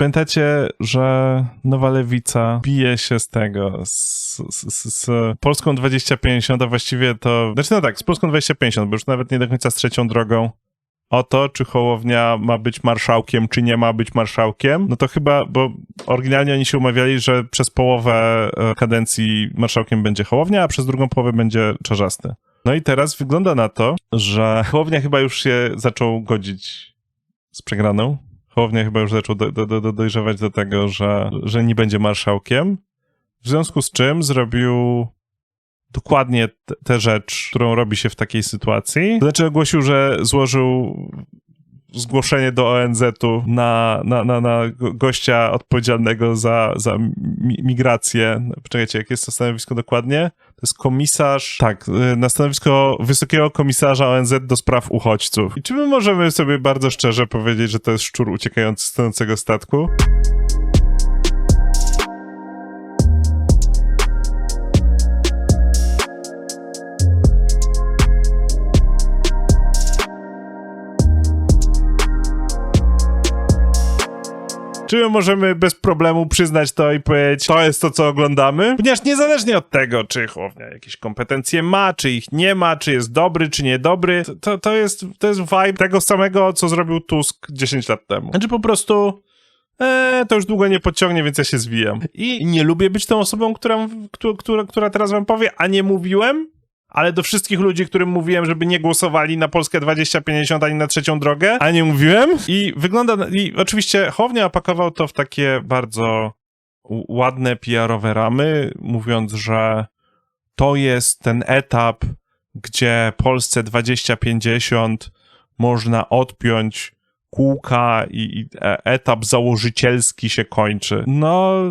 Pamiętacie, że Nowa Lewica bije się z tego, z, z, z Polską 2050, a właściwie to, znaczy no tak, z Polską 2050, bo już nawet nie do końca z trzecią drogą, o to, czy Hołownia ma być marszałkiem, czy nie ma być marszałkiem, no to chyba, bo oryginalnie oni się umawiali, że przez połowę e, kadencji marszałkiem będzie Hołownia, a przez drugą połowę będzie Czarzasty. No i teraz wygląda na to, że Hołownia chyba już się zaczął godzić z przegraną. Hołownia chyba już zaczął do, do, do, dojrzewać do tego, że, że nie będzie marszałkiem. W związku z czym zrobił dokładnie tę rzecz, którą robi się w takiej sytuacji. Znaczy ogłosił, że złożył zgłoszenie do ONZ-u na, na, na, na gościa odpowiedzialnego za, za mi migrację. Poczekajcie, jakie jest to stanowisko dokładnie? To jest komisarz, tak, y, na stanowisko wysokiego komisarza ONZ do spraw uchodźców. I czy my możemy sobie bardzo szczerze powiedzieć, że to jest szczur uciekający z tonącego statku? Czy my możemy bez problemu przyznać to i powiedzieć, to jest to, co oglądamy? Ponieważ niezależnie od tego, czy Hołownia jakieś kompetencje ma, czy ich nie ma, czy jest dobry, czy niedobry, to, to, jest, to jest vibe tego samego, co zrobił Tusk 10 lat temu. Znaczy po prostu... Eee, to już długo nie podciągnie, więc ja się zwijam. I nie lubię być tą osobą, która, która, która teraz wam powie, a nie mówiłem, ale do wszystkich ludzi, którym mówiłem, żeby nie głosowali na Polskę 2050 ani na trzecią drogę, a nie mówiłem. I wygląda, i oczywiście Chownia opakował to w takie bardzo ładne PR-owe ramy, mówiąc, że to jest ten etap, gdzie Polsce 2050 można odpiąć kółka i, i e, etap założycielski się kończy. No,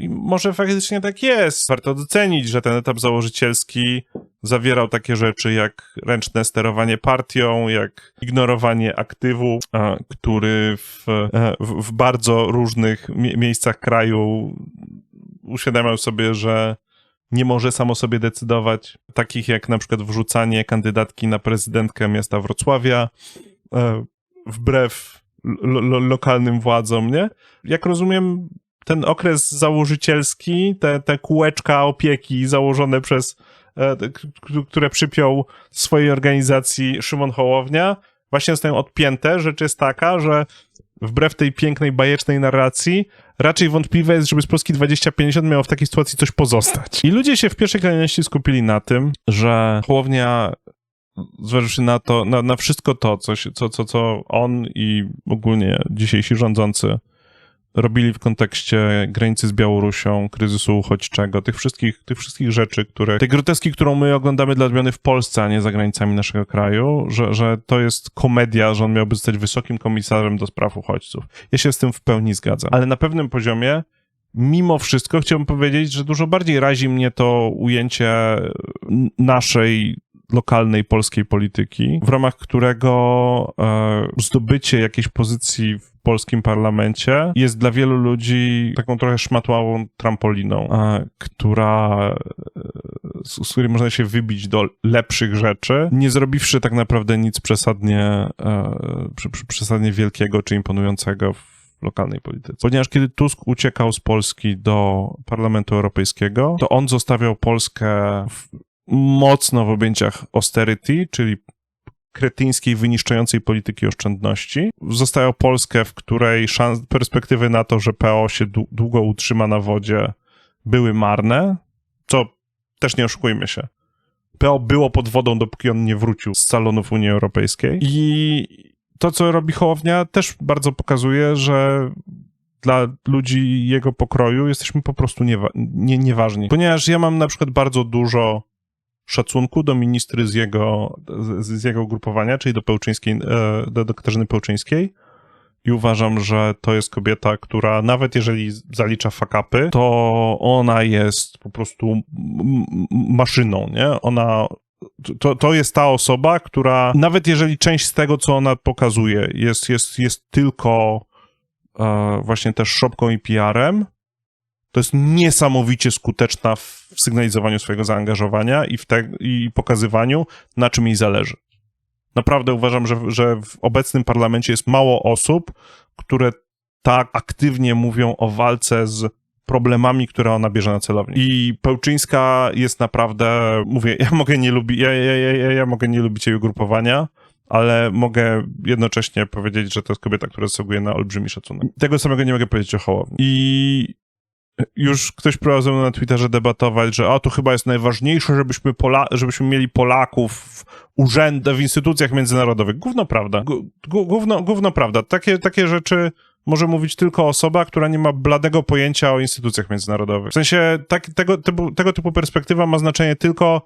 i może faktycznie tak jest. Warto docenić, że ten etap założycielski zawierał takie rzeczy jak ręczne sterowanie partią, jak ignorowanie aktywu, który w, e, w, w bardzo różnych mie miejscach kraju uświadamiał sobie, że nie może samo sobie decydować, takich jak na przykład wrzucanie kandydatki na prezydentkę miasta Wrocławia, e, wbrew lo lo lokalnym władzom, nie? Jak rozumiem, ten okres założycielski, te, te kółeczka opieki założone przez, e, które przypiął swojej organizacji Szymon Hołownia, właśnie zostają odpięte. Rzecz jest taka, że wbrew tej pięknej, bajecznej narracji, raczej wątpliwe jest, żeby z Polski 2050 miało w takiej sytuacji coś pozostać. I ludzie się w pierwszej kolejności skupili na tym, że Hołownia zważywszy na to, na, na wszystko to, co, co, co, co on i ogólnie dzisiejsi rządzący robili w kontekście granicy z Białorusią, kryzysu uchodźczego, tych wszystkich, tych wszystkich rzeczy, które, tej groteski, którą my oglądamy dla odmiany w Polsce, a nie za granicami naszego kraju, że, że to jest komedia, że on miałby zostać wysokim komisarzem do spraw uchodźców. Ja się z tym w pełni zgadzam. Ale na pewnym poziomie mimo wszystko chciałbym powiedzieć, że dużo bardziej razi mnie to ujęcie naszej lokalnej polskiej polityki, w ramach którego e, zdobycie jakiejś pozycji w polskim parlamencie jest dla wielu ludzi taką trochę szmatławą trampoliną, e, która, e, z, z której można się wybić do lepszych rzeczy, nie zrobiwszy tak naprawdę nic przesadnie, e, przesadnie wielkiego czy imponującego w lokalnej polityce. Ponieważ kiedy Tusk uciekał z Polski do Parlamentu Europejskiego, to on zostawiał Polskę w mocno w objęciach austerity, czyli kretyńskiej, wyniszczającej polityki oszczędności. Zostają Polskę, w której szans, perspektywy na to, że PO się długo utrzyma na wodzie, były marne, co też nie oszukujmy się. PO było pod wodą, dopóki on nie wrócił z salonów Unii Europejskiej. I to, co robi Hołownia, też bardzo pokazuje, że dla ludzi jego pokroju jesteśmy po prostu niewa nie, nieważni. Ponieważ ja mam na przykład bardzo dużo szacunku do ministry z jego, z, jego grupowania, czyli do Pełczyńskiej, e, do, do Pełczyńskiej. I uważam, że to jest kobieta, która nawet jeżeli zalicza fakapy, to ona jest po prostu maszyną, nie? Ona to, to jest ta osoba, która nawet jeżeli część z tego, co ona pokazuje, jest, jest, jest tylko e, właśnie też szopką i PR-em, to jest niesamowicie skuteczna w sygnalizowaniu swojego zaangażowania i w te, i pokazywaniu, na czym jej zależy. Naprawdę uważam, że, że w obecnym parlamencie jest mało osób, które tak aktywnie mówią o walce z problemami, które ona bierze na celownik. I Pełczyńska jest naprawdę, mówię, ja mogę nie lubić, ja, ja, ja, ja mogę nie lubić jej ugrupowania, ale mogę jednocześnie powiedzieć, że to jest kobieta, która zasługuje na olbrzymi szacunek. Tego samego nie mogę powiedzieć o Hołowni. I już ktoś próbował ze mną na Twitterze debatować, że o, to chyba jest najważniejsze, żebyśmy, Pola żebyśmy mieli Polaków w urzędach, w instytucjach międzynarodowych. Gówno prawda. Gówno, gówno prawda. Takie, takie rzeczy może mówić tylko osoba, która nie ma bladego pojęcia o instytucjach międzynarodowych. W sensie tak, tego, typu, tego typu perspektywa ma znaczenie tylko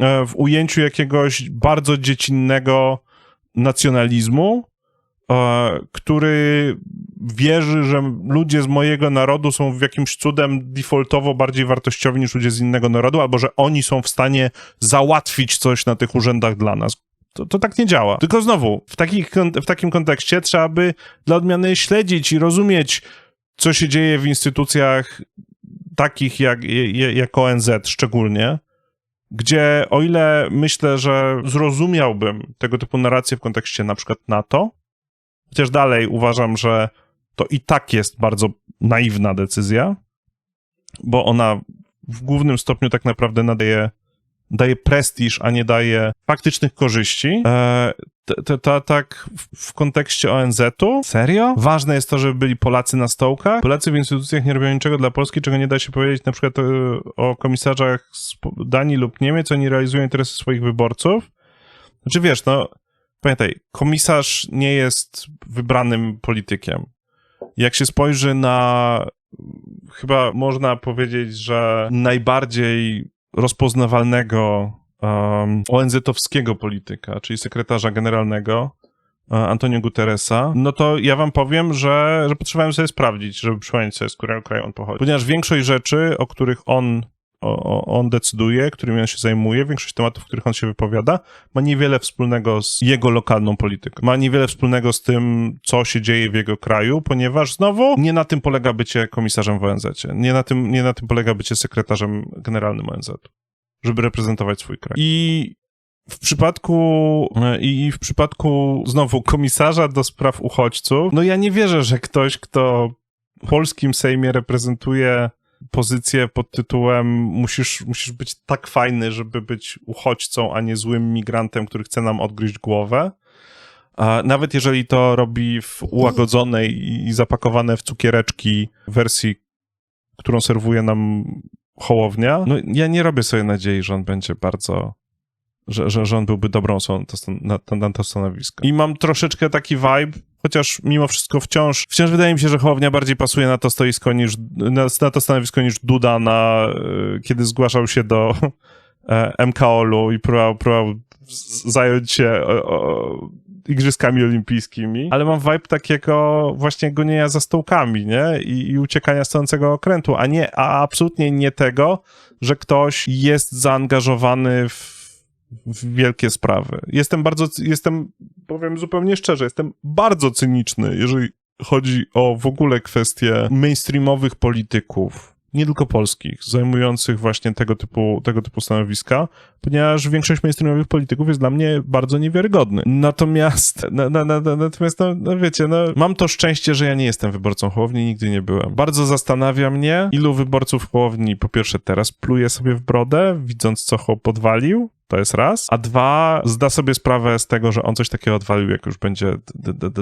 e, w ujęciu jakiegoś bardzo dziecinnego nacjonalizmu, e, który wierzy, że ludzie z mojego narodu są w jakimś cudem defaultowo bardziej wartościowi niż ludzie z innego narodu, albo że oni są w stanie załatwić coś na tych urzędach dla nas. To, to tak nie działa. Tylko znowu, w, takich, w takim kontekście trzeba by dla odmiany śledzić i rozumieć, co się dzieje w instytucjach takich jak, jak ONZ szczególnie, gdzie o ile myślę, że zrozumiałbym tego typu narrację w kontekście na przykład NATO, chociaż dalej uważam, że to i tak jest bardzo naiwna decyzja, bo ona w głównym stopniu tak naprawdę nadaje daje prestiż, a nie daje faktycznych korzyści. E, tak w, kontekście ONZ-u? Serio? Ważne jest to, żeby byli Polacy na stołkach. Polacy w instytucjach nie robią niczego dla Polski, czego nie da się powiedzieć na przykład e, o komisarzach z Danii lub Niemiec. Oni realizują interesy swoich wyborców. Znaczy wiesz, no pamiętaj, komisarz nie jest wybranym politykiem. Jak się spojrzy na chyba można powiedzieć, że najbardziej rozpoznawalnego um, ONZ-owskiego polityka, czyli sekretarza generalnego uh, Antonio Guterresa, no to ja wam powiem, że, że potrzebowałem sobie sprawdzić, żeby przypomnieć sobie, z którego kraju on pochodzi. Ponieważ większość rzeczy, o których on o, on decyduje, którymi on się zajmuje, większość tematów, w których on się wypowiada, ma niewiele wspólnego z jego lokalną polityką. Ma niewiele wspólnego z tym, co się dzieje w jego kraju, ponieważ znowu nie na tym polega bycie komisarzem w ONZ. Nie na tym, nie na tym polega bycie sekretarzem generalnym ONZ, żeby reprezentować swój kraj. I w przypadku i w przypadku znowu komisarza do spraw uchodźców, no ja nie wierzę, że ktoś, kto w polskim Sejmie reprezentuje pozycję pod tytułem musisz, musisz być tak fajny, żeby być uchodźcą, a nie złym migrantem, który chce nam odgryźć głowę. A nawet jeżeli to robi w ułagodzonej i zapakowane w cukiereczki wersji, którą serwuje nam Hołownia, no ja nie robię sobie nadziei, że on będzie bardzo że, że, że on byłby dobrą osobą na, to stanowisko. I mam troszeczkę taki vibe, chociaż mimo wszystko wciąż, wciąż wydaje mi się, że Hołownia bardziej pasuje na to stoisko niż, na, na to stanowisko niż Duda na, e, kiedy zgłaszał się do e, MKOL-u i próbował, próbował zająć się o, o, igrzyskami olimpijskimi, ale mam vibe takiego właśnie gonienia za stołkami, nie? I, i uciekania z całego okrętu, a nie, a absolutnie nie tego, że ktoś jest zaangażowany w w wielkie sprawy. Jestem bardzo, jestem, powiem zupełnie szczerze, jestem bardzo cyniczny, jeżeli chodzi o w ogóle kwestie mainstreamowych polityków, nie tylko polskich, zajmujących właśnie tego typu, tego typu stanowiska, ponieważ większość mainstreamowych polityków jest dla mnie bardzo niewiarygodny. Natomiast, na, na, na, natomiast no, no wiecie, no, mam to szczęście, że ja nie jestem wyborcą Hołowni, nigdy nie byłem. Bardzo zastanawia mnie, ilu wyborców Hołowni po pierwsze teraz pluje sobie w brodę, widząc co Hołownia podwalił, to jest raz. A dwa, zda sobie sprawę z tego, że on coś takiego odwalił, jak już będzie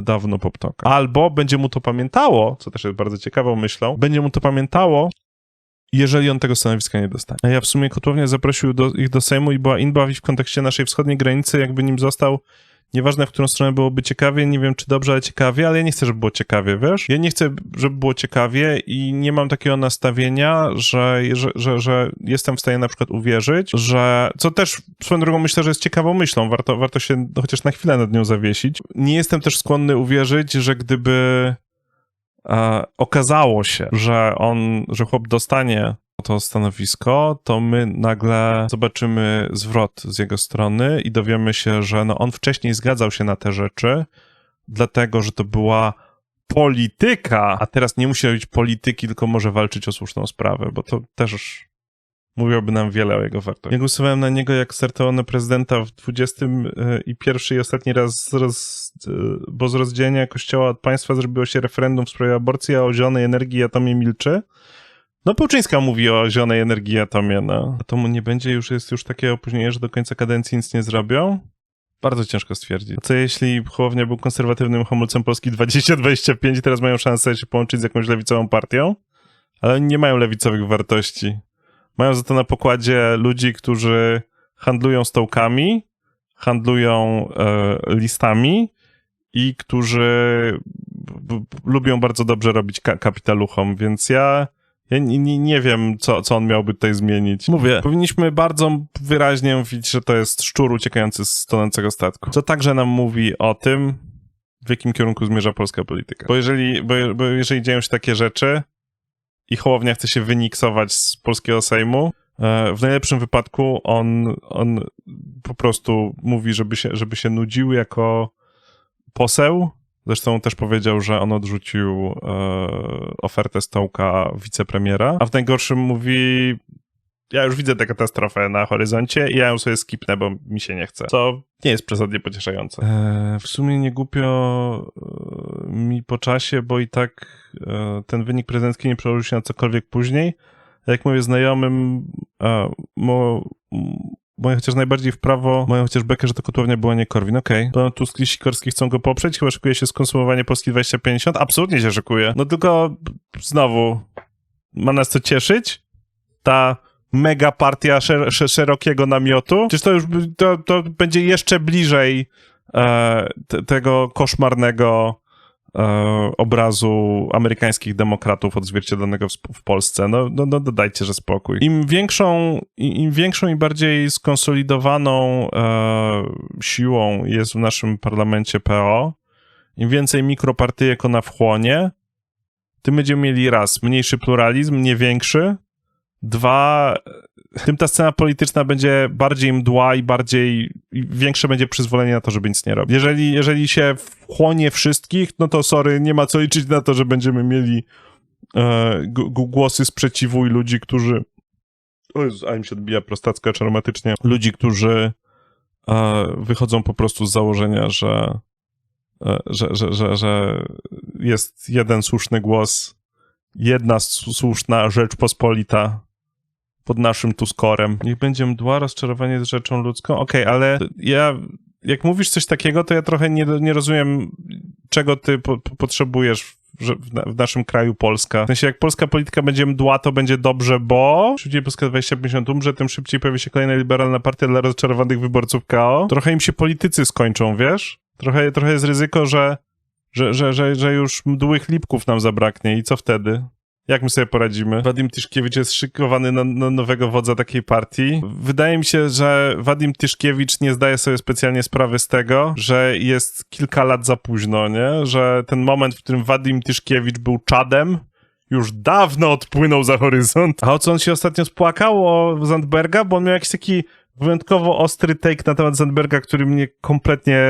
dawno poptoka. Albo będzie mu to pamiętało, co też jest bardzo ciekawą myślą, będzie mu to pamiętało, jeżeli on tego stanowiska nie dostanie. Ja w sumie Kotłownia zaprosił do, ich do Sejmu i była inba w kontekście naszej wschodniej granicy, jakby nim został Nieważne, w którą stronę byłoby ciekawie, nie wiem czy dobrze, ale ciekawie, ale ja nie chcę, żeby było ciekawie, wiesz? Ja nie chcę, żeby było ciekawie i nie mam takiego nastawienia, że, że, że, że jestem w stanie na przykład uwierzyć, że, co też swoją drogą myślę, że jest ciekawą myślą, warto, warto się chociaż na chwilę nad nią zawiesić. Nie jestem też skłonny uwierzyć, że gdyby e, okazało się, że on, że chłop dostanie to stanowisko, to my nagle zobaczymy zwrot z jego strony i dowiemy się, że no on wcześniej zgadzał się na te rzeczy, dlatego że to była polityka, a teraz nie musi robić polityki, tylko może walczyć o słuszną sprawę, bo to też mówiłoby nam wiele o jego wartości. Ja głosowałem na niego jak startował prezydenta w 20 e, i pierwszy i ostatni raz, roz, e, bo z rozdzielenia kościoła od państwa zrobiło się referendum w sprawie aborcji, a o zielonej energii i atomie milczy. No Pułczyńska mówi o zielonej energii i atomie, no. Atomu nie będzie, już jest już takie opóźnienie, że do końca kadencji nic nie zrobią? Bardzo ciężko stwierdzić. A co jeśli Hołownia był konserwatywnym hamulcem Polski 20-25 i teraz mają szansę się połączyć z jakąś lewicową partią? Ale oni nie mają lewicowych wartości. Mają za to na pokładzie ludzi, którzy handlują stołkami, handlują e, listami i którzy lubią bardzo dobrze robić ka kapitaluchom, więc ja, ja nie, nie wiem, co, co on miałby tutaj zmienić. Mówię, powinniśmy bardzo wyraźnie mówić, że to jest szczur uciekający z tonącego statku. Co także nam mówi o tym, w jakim kierunku zmierza polska polityka. Bo jeżeli, bo, bo jeżeli dzieją się takie rzeczy, i Hołownia chce się wyniksować z polskiego Sejmu, e, w najlepszym wypadku on, on po prostu mówi, żeby się, żeby się nudził jako poseł. Zresztą też powiedział, że on odrzucił e, ofertę stołka wicepremiera, a w najgorszym mówi, ja już widzę tę katastrofę na horyzoncie i ja ją sobie skipnę, bo mi się nie chce. Co nie jest przesadnie pocieszające. E, w sumie nie głupio e, mi po czasie, bo i tak ten wynik prezydencki nie przełożył się na cokolwiek później. Jak mówię znajomym, e, mo, moje chociaż najbardziej w prawo, moją chociaż bekę, że to kotłownia była nie Korwin. Okej. Okay. To Tusk i Sikorski chcą go poprzeć? Chyba szykuje się skonsumowanie Polski 2050? Absolutnie się szykuje. No tylko znowu, ma nas to cieszyć? Ta mega partia szer szerokiego namiotu. Przecież to już to, to będzie jeszcze bliżej e, te, tego koszmarnego e, obrazu amerykańskich demokratów odzwierciedlonego w, w Polsce. No, no, no dodajcie, że spokój. Im większą, im większą i bardziej skonsolidowaną e, siłą jest w naszym parlamencie PO, im więcej mikropartyjek ona wchłonie, tym będziemy mieli raz mniejszy pluralizm, nie większy, Dwa, tym ta scena polityczna będzie bardziej mdła i bardziej, i większe będzie przyzwolenie na to, żeby nic nie robić. Jeżeli, jeżeli się wchłonie wszystkich, no to sorry, nie ma co liczyć na to, że będziemy mieli e, głosy sprzeciwu i ludzi, którzy o Jezu, a im się odbija prostacko aromatycznie. Ludzi, którzy e, wychodzą po prostu z założenia, że, e, że, że, że, że jest jeden słuszny głos, jedna słuszna Rzeczpospolita pod naszym tu skorem. Niech będzie mdła, rozczarowanie jest rzeczą ludzką. Okej, okay, ale ja, jak mówisz coś takiego, to ja trochę nie, nie rozumiem, czego ty po, po, potrzebujesz w, w, naszym kraju Polska. W sensie, jak polska polityka będzie mdła, to będzie dobrze, bo szybciej Polska 2050 umrze, tym szybciej pojawi się kolejna liberalna partia dla rozczarowanych wyborców KO. Trochę im się politycy skończą, wiesz? Trochę, trochę jest ryzyko, że, że, że, że, że już mdłych lipków nam zabraknie i co wtedy? Jak my sobie poradzimy? Wadim Tyszkiewicz jest szykowany na, na, nowego wodza takiej partii. Wydaje mi się, że Wadim Tyszkiewicz nie zdaje sobie specjalnie sprawy z tego, że jest kilka lat za późno, nie? Że ten moment, w którym Wadim Tyszkiewicz był czadem, już dawno odpłynął za horyzont. A o co on się ostatnio spłakał? O Zandberga? Bo on miał jakiś taki wyjątkowo ostry take na temat Zandberga, który mnie kompletnie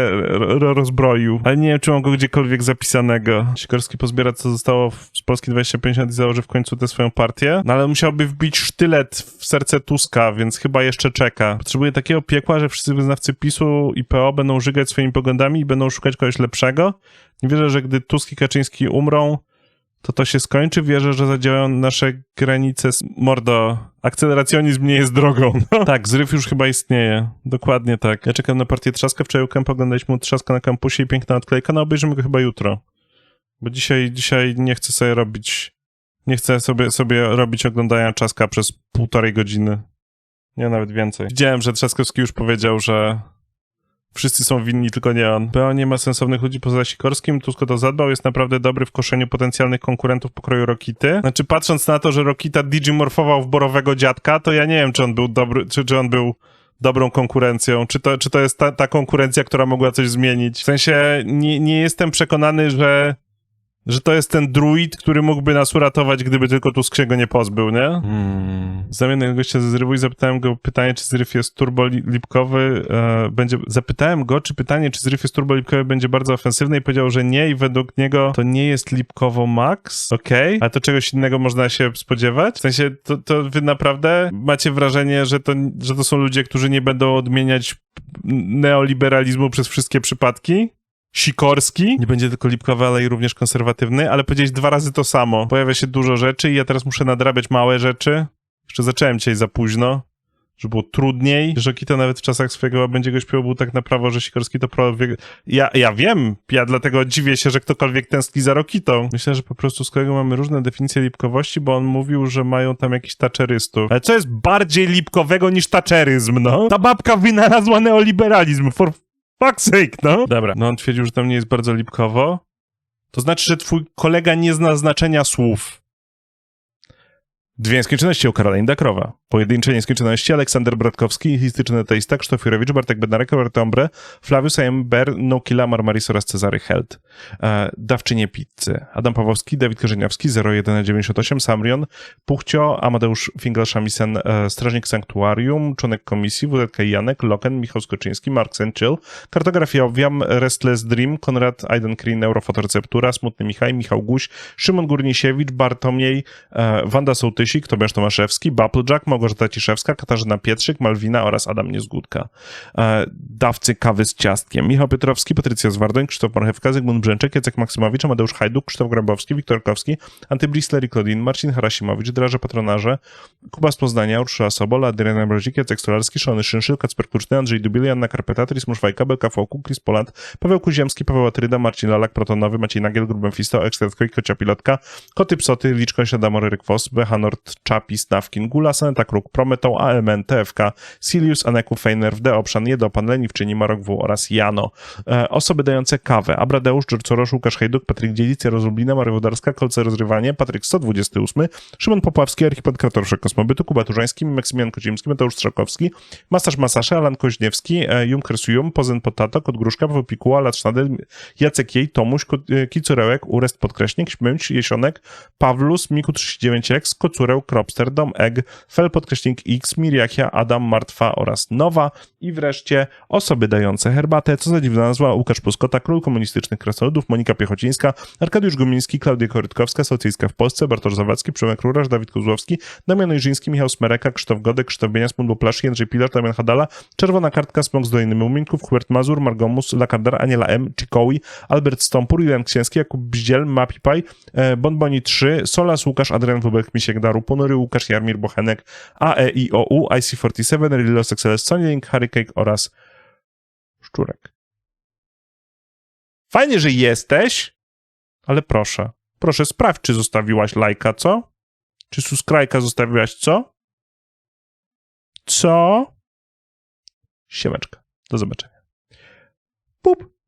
rozbroił. Ale nie wiem, czy mam go gdziekolwiek zapisanego. Sikorski pozbiera, co zostało z Polski 2050 i założy w końcu tę swoją partię. No ale musiałby wbić sztylet w serce Tuska, więc chyba jeszcze czeka. Potrzebuje takiego piekła, że wszyscy wyznawcy PiSu i PO będą żygać swoimi poglądami i będą szukać kogoś lepszego. Nie wierzę, że gdy Tusk i Kaczyński umrą, to to się skończy. Wierzę, że zadziałają nasze granice. Mordo, akceleracjonizm nie jest drogą. Tak, zryw już chyba istnieje. Dokładnie tak. Ja czekam na partię Trzaska. Wczoraj u Kempa oglądaliśmy Trzaska na kampusie i piękna odklejka. No obejrzymy go chyba jutro. Bo dzisiaj, dzisiaj nie chcę sobie robić, nie chcę sobie, sobie robić oglądania Trzaska przez półtorej godziny. Nie, nawet więcej. Widziałem, że Trzaskowski już powiedział, że Wszyscy są winni, tylko nie on. PO nie ma sensownych ludzi poza Sikorskim, Tusk to zadbał, jest naprawdę dobry w koszeniu potencjalnych konkurentów pokroju Rokity. Znaczy, patrząc na to, że Rokita digimorfował w borowego dziadka, to ja nie wiem, czy on był dobry, czy, czy on był dobrą konkurencją, czy to, czy to jest ta, ta konkurencja, która mogła coś zmienić. W sensie, nie, nie jestem przekonany, że Że to jest ten druid, który mógłby nas uratować, gdyby tylko Tusk się go nie pozbył, nie? Hmm. Zamiennego gościa ze zrywu i zapytałem go pytanie, czy zryw jest turbolipkowy. E, będzie, zapytałem go, czy pytanie, czy zryw jest turbolipkowy będzie bardzo ofensywne i powiedział, że nie i według niego to nie jest lipkowo max. Okej, ale to czegoś innego można się spodziewać? W sensie, to, to wy naprawdę macie wrażenie, że to, że to są ludzie, którzy nie będą odmieniać neoliberalizmu przez wszystkie przypadki? Sikorski, nie będzie tylko lipkowy, ale i również konserwatywny, ale powiedziałeś dwa razy to samo. Pojawia się dużo rzeczy i ja teraz muszę nadrabiać małe rzeczy. Jeszcze zacząłem dzisiaj za późno, że było trudniej. Żokita nawet w czasach swojego będzie go śpiewał był tak na prawo, że Sikorski to prawo... Ja, ja wiem, ja dlatego dziwię się, że ktokolwiek tęskni za Rokitą. Myślę, że po prostu z kolego mamy różne definicje lipkowości, bo on mówił, że mają tam jakiś taccerystów. Ale co jest bardziej lipkowego niż taczeryzm, no? Ta babka wynalazła neoliberalizm, for fuck's sake, no. Dobra, no on twierdził, że tam nie jest bardzo lipkowo. To znaczy, że twój kolega nie zna znaczenia słów. Dwie nieskończoności u Karolina Dakrowa. Pojedyncze nieskończoności Aleksander Bratkowski, histyczny ateista, Krzysztof Jurewicz, Bartek Bednarek, Robert Ombre, Flavius Ber, Nokila, Marmaris oraz Cezary Held. E, dawczynie pizzy. Adam Pawłowski, Dawid Korzeniowski, 0198, Samrion, Puchcio, Amadeusz Fingal-Shamisen, e, Strażnik Sanktuarium, członek komisji, WZK Janek, Loken, Michał Skoczyński, Mark Senczyl, Kartografia Owiam, Restless Dream, Konrad Aidenkrin, Eurofotoreceptura, Smutny Michał, Michał Guś, Szymon Górnisiewicz, Bartomiej, e, Wanda Sołtysik, Tobiasz Tomaszewski, Bubblejack, Małgorzata Ciszewska, Katarzyna Pietrzyk, Malwina oraz Adam Niezgódka. E, dawcy kawy z ciastkiem. Michał Piotrowski, Patrycja Zwardoń, Krzysztof Marchewka, Zygmunt Brzęczek, Jacek Maksymowicz, Amadeusz Hajduk, Krzysztof Grabowski, Wiktor Kowski, Antybrisler i Klodin, Marcin Harasimowicz, Draże Patronarze, Kuba z Poznania, Urszula Sobola, Adriana Mrozik, Jacek Stolarski, Szony Szynszyl, Kacper Kluczny, Andrzej Dubili, Anna Karpeta, Tris Muszwajka, Belka Foku, Chris Poland, Paweł Kuziemski, Paweł Atryda, Marcin Lalak, Protonowy, Maciej Nagiel, Grubem Fisto, i Kocia Pilotka, Koty Psoty, Liczko, Siadamor, Ryk Vos, Bechanort, Czapis, Nawkin, Gula, Saneta Kruk, Prometą, AMN, TFK, Silius, Aneku, Fejner, D. Obszan, Jedopan, Leniwczyni, Marok W. oraz Jano. E, osoby dające kawę. Abradeusz, Soros, Łukasz Hejduk, Patryk Dzielic, Jaroz Lublina, Maria Wodarska, Kolce Rozrywanie, Patryk 128, Szymon Popławski, Archipad Kratorszek Kosmobytu, Kuba Turzański, Maksymilian Kocimski, Mateusz Strzałkowski, Masaż Masasze, Alan Koźniewski, e, Jum Krersujum, Pozen Potato, Kot Gruszka, Paweł Pikuła, Lat Jacek Jej, Tomuś, e, Kicurełek, Urest Podkreśnik, Śmęć, Jesionek, Pawlus, Miku 39X, Kocureł, Kropster, Dom Egg, Fel Podkreśnik X, Miriachia, Adam, Martwa oraz Nowa i wreszcie osoby dające herbatę, co za dziwna nazwa, Łukasz Puskota, Król Komunistycznych Krasnoludów, Monika Piechocińska, Arkadiusz Gumiński, Klaudia Korytkowska, Socjalistka w Polsce, Bartosz Zawadzki, Przemek Rurasz, Dawid Kozłowski, Damian Ojrzyński, Michał Smereka, Krzysztof Godek, Krzysztof Bienias, Mundło Plaszki, Jędrzej Pilar, Damian Hadala, Czerwona Kartka, Smok z Doliny Muminków, Hubert Mazur, Margomus, Lakardar, Aniela M, Cikowi, Albert Stompur, Julian Księski, Jakub Bździel, Mapipaj, e, Bonboni 3, Solas, Łukasz, Adrian Wubek, Misiek Daru, Ponury, Łukasz, Jarmir Bochenek, AEIOU, IC47, Rilos XLS, Sonylink, Harry Cake oraz Szczurek. Fajnie, że jesteś, ale proszę, proszę sprawdź, czy zostawiłaś lajka, co? Czy subskrajka zostawiłaś, co? Co? Siemeczka. Do zobaczenia. Pup.